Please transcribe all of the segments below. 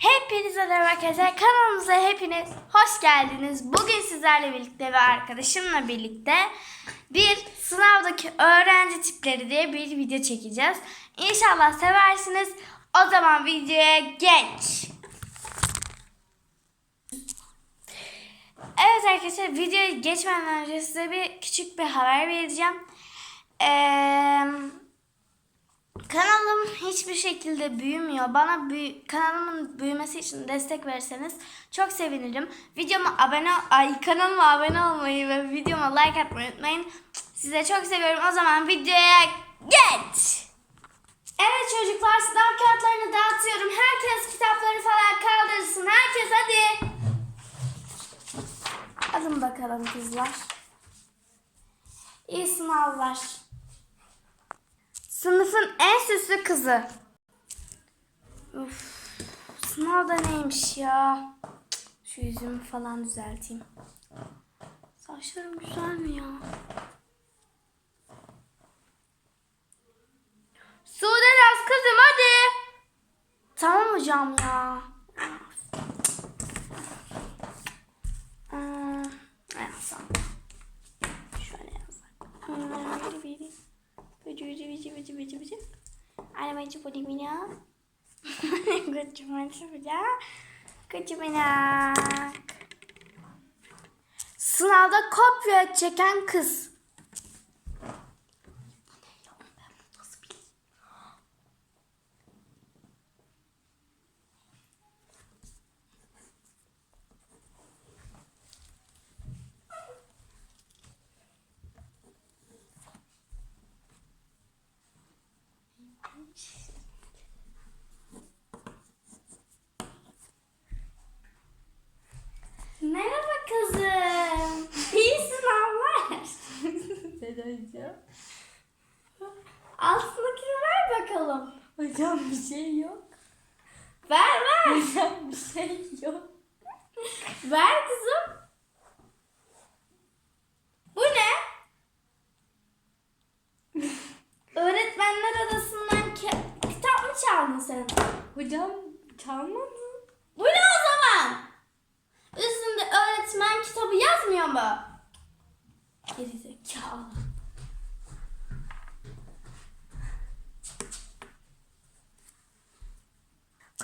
Hepinize merhaba arkadaşlar. Kanalımıza hepiniz hoş geldiniz. Bugün sizlerle birlikte ve arkadaşımla birlikte bir sınavdaki öğrenci tipleri diye bir video çekeceğiz. İnşallah seversiniz. O zaman videoya geç. Evet arkadaşlar videoya geçmeden önce size bir küçük bir haber vereceğim. Eee... Kanalım hiçbir şekilde büyümüyor. Bana büyü- kanalımın büyümesi için destek verirseniz çok sevinirim. Videoma abone ay kanalıma abone olmayı ve videoma like atmayı unutmayın. Size çok seviyorum. O zaman videoya geç. Evet çocuklar sınav kağıtlarını dağıtıyorum. Herkes kitapları falan kaldırsın. Herkes hadi. Alın bakalım kızlar. İyi sınavlar. Sınıfın en süslü kızı. Uf, sınav neymiş ya? Şu yüzümü falan düzelteyim. Saçlarım güzel mi ya? Sude Naz kızım hadi. Tamam hocam ya. Hmm, ne yazsam? Bina. Kaçımak bıca. Kaçımak. Sınavda kopya çeken kız. Merhaba kızım. İyi sınavlar. Neden ya? Altındakini ver Hocam bir şey yok. Ver ver. Hocam bir şey yok. ver kızım. Bu ne? Öğretmenler odasından ki- kitap mı çaldın sen? Hocam çalmadı. Bu ne o zaman? Üstünde öğretmen kitabı yazmıyor mu? Gerizekalı.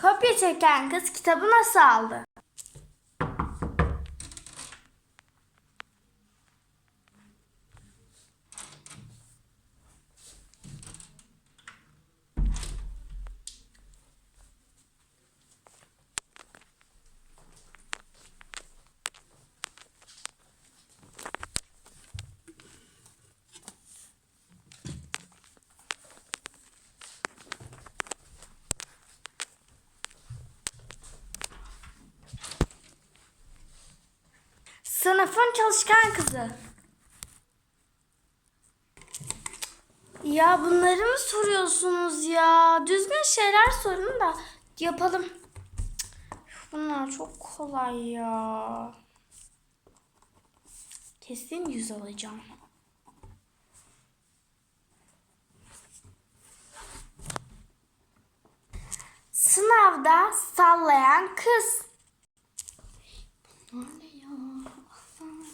Kopya çeken kız kitabı nasıl aldı? Sınıfın çalışkan kızı. Ya bunları mı soruyorsunuz ya? Düzgün şeyler sorun da yapalım. Bunlar çok kolay ya. Kesin yüz alacağım. Sınavda sallayan kız. Bunlar ne ya? Allah'ım.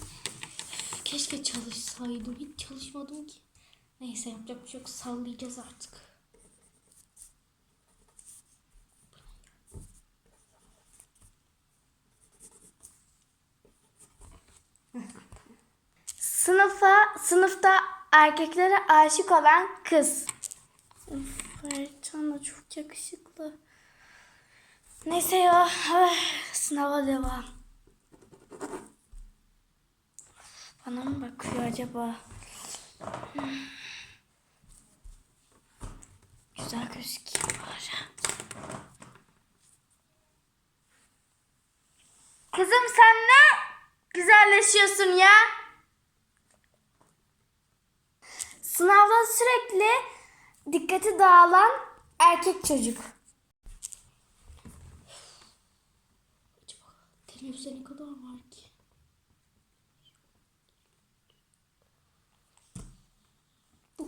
Keşke çalışsaydım. Hiç çalışmadım ki. Neyse yapacak bir şey yok. Sallayacağız artık. Sınıfa, sınıfta erkeklere aşık olan kız. Of, da çok yakışıklı. Neyse ya, eh, sınava devam. Bana mı bakıyor acaba? Hmm. Güzel gözüküyor bari. Kızım sen ne güzelleşiyorsun ya? Sınavda sürekli dikkati dağılan erkek çocuk. Acaba teneffüste ne kadar var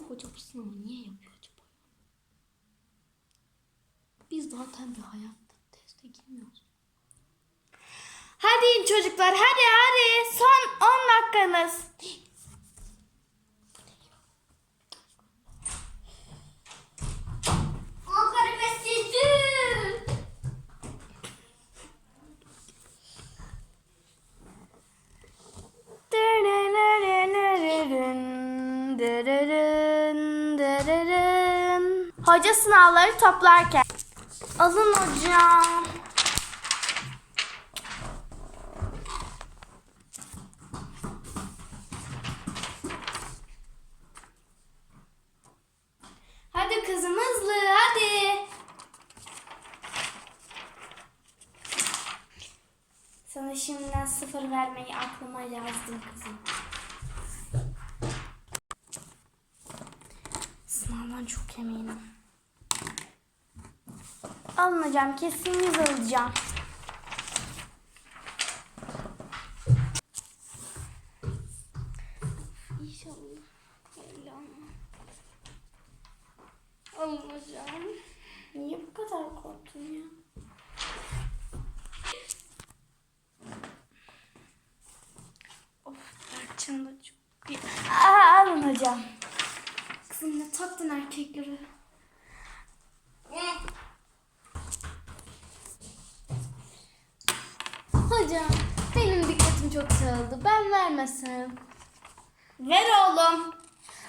hoca bu sınavı niye yapıyor acaba? Biz zaten bir hayatta teste girmiyoruz. Hadi in çocuklar hadi hadi son 10 dakikanız. Hoca sınavları toplarken. Alın hocam. Hadi kızım hızlı hadi. Sana şimdiden sıfır vermeyi aklıma yazdım kızım. Çok eminim. Alın hocam kesin yüz alacağım. İnşallah. Öyle ama. Alın hocam. Niye bu kadar korktun ya? Of Berçin de çok iyi. Aa, alın hocam. Taktın erkekleri? Hocam benim dikkatim çok dağıldı. Ben vermesem. Ver oğlum.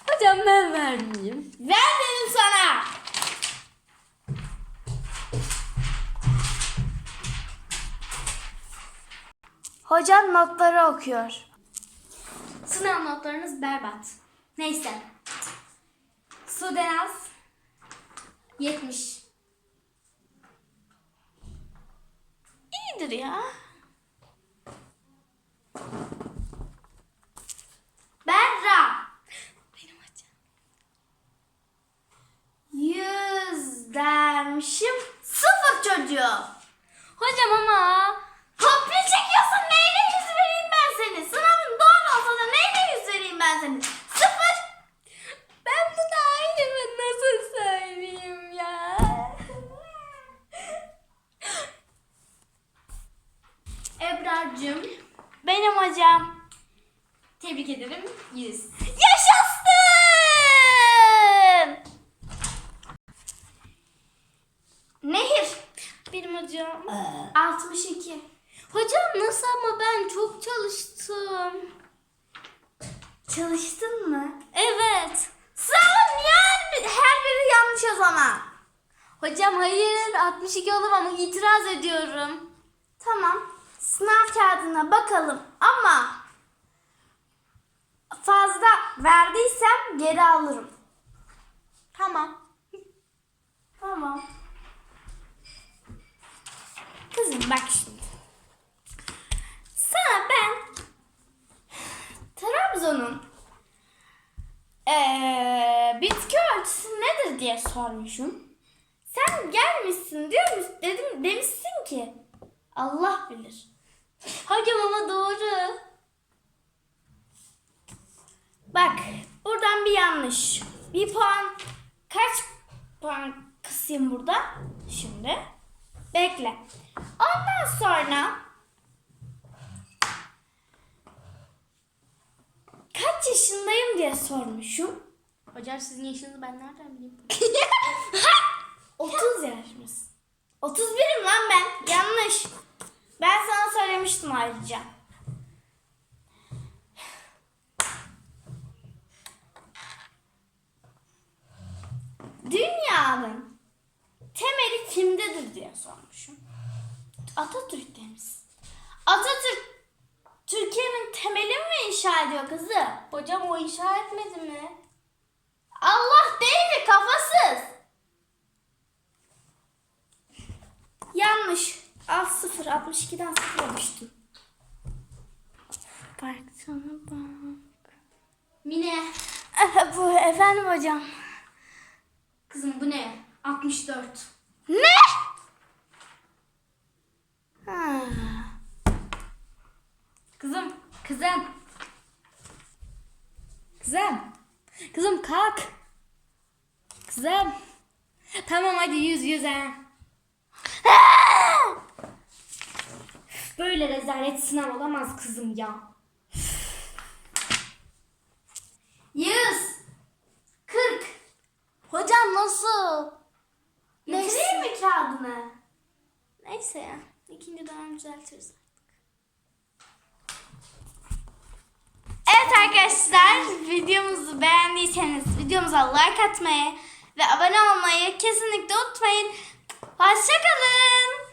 Hocam ben vermeyeyim. Ver dedim sana. Hocam notları okuyor. Sınav notlarınız berbat. Neyse. Sudenaz 70. İyidir ya. Berra. Benim hocam. Yüz dermişim. Sıfır çocuğu. Hocam ama Kopya çekiyorsun. Neyle yüz vereyim ben seni? Sınavın doğru olsa da neyle yüz vereyim ben seni? Sıfır. ben bunu aileme nasıl söyleyeyim ya? Ebrar'cığım Benim hocam. tebrik ederim. 100. Yaşasın! Nehir. Benim hocam. 62. Hocam nasıl ama ben çok çalıştım. Çalıştın mı? Evet. Sınavın yani her biri yanlış o zaman. Hocam hayır 62 olur ama itiraz ediyorum. Tamam. Sınav kağıdına bakalım ama fazla verdiysem geri alırım. Tamam. Tamam. Kızım bak şimdi. Sana ben Trabzon'un eee bitki örtüsü nedir diye sormuşum. Sen gelmişsin diyor musun? Dedim demişsin ki Allah bilir. Hocam ama doğru. Bak buradan bir yanlış. Bir puan kaç puan kısayım burada? Şimdi. Bekle. Ondan sonra kaç yaşındayım diye sormuşum. Hocam sizin yaşınızı ben nereden bileyim? 30 yaşmış. 31'im lan ben. Yanlış. Ben sana söylemiştim ayrıca. Dünyanın temeli kimdedir diye sormuşum. Atatürk demiş. Atatürk Türkiye'nin temelini mi inşa ediyor kızı? Hocam o inşa etmedi mi? Allah değil kafasız. Yanlış. Al sıfır. 62'den sıfır düştüm. Bak sana bak. Mine. Eh, Bu efendim hocam. Kızım bu ne? 64. Ne? Ha. Kızım. Kızım. Kızım. Kızım kalk. Kızım. Tamam hadi yüz yüz ha. Böyle rezalet sınav olamaz kızım ya. 100 40 Hocam nasıl? Kağıdını? Neyse ya. İkinci dönem düzeltiriz. Evet arkadaşlar videomuzu beğendiyseniz videomuza like atmayı ve abone olmayı kesinlikle unutmayın. Hoşçakalın.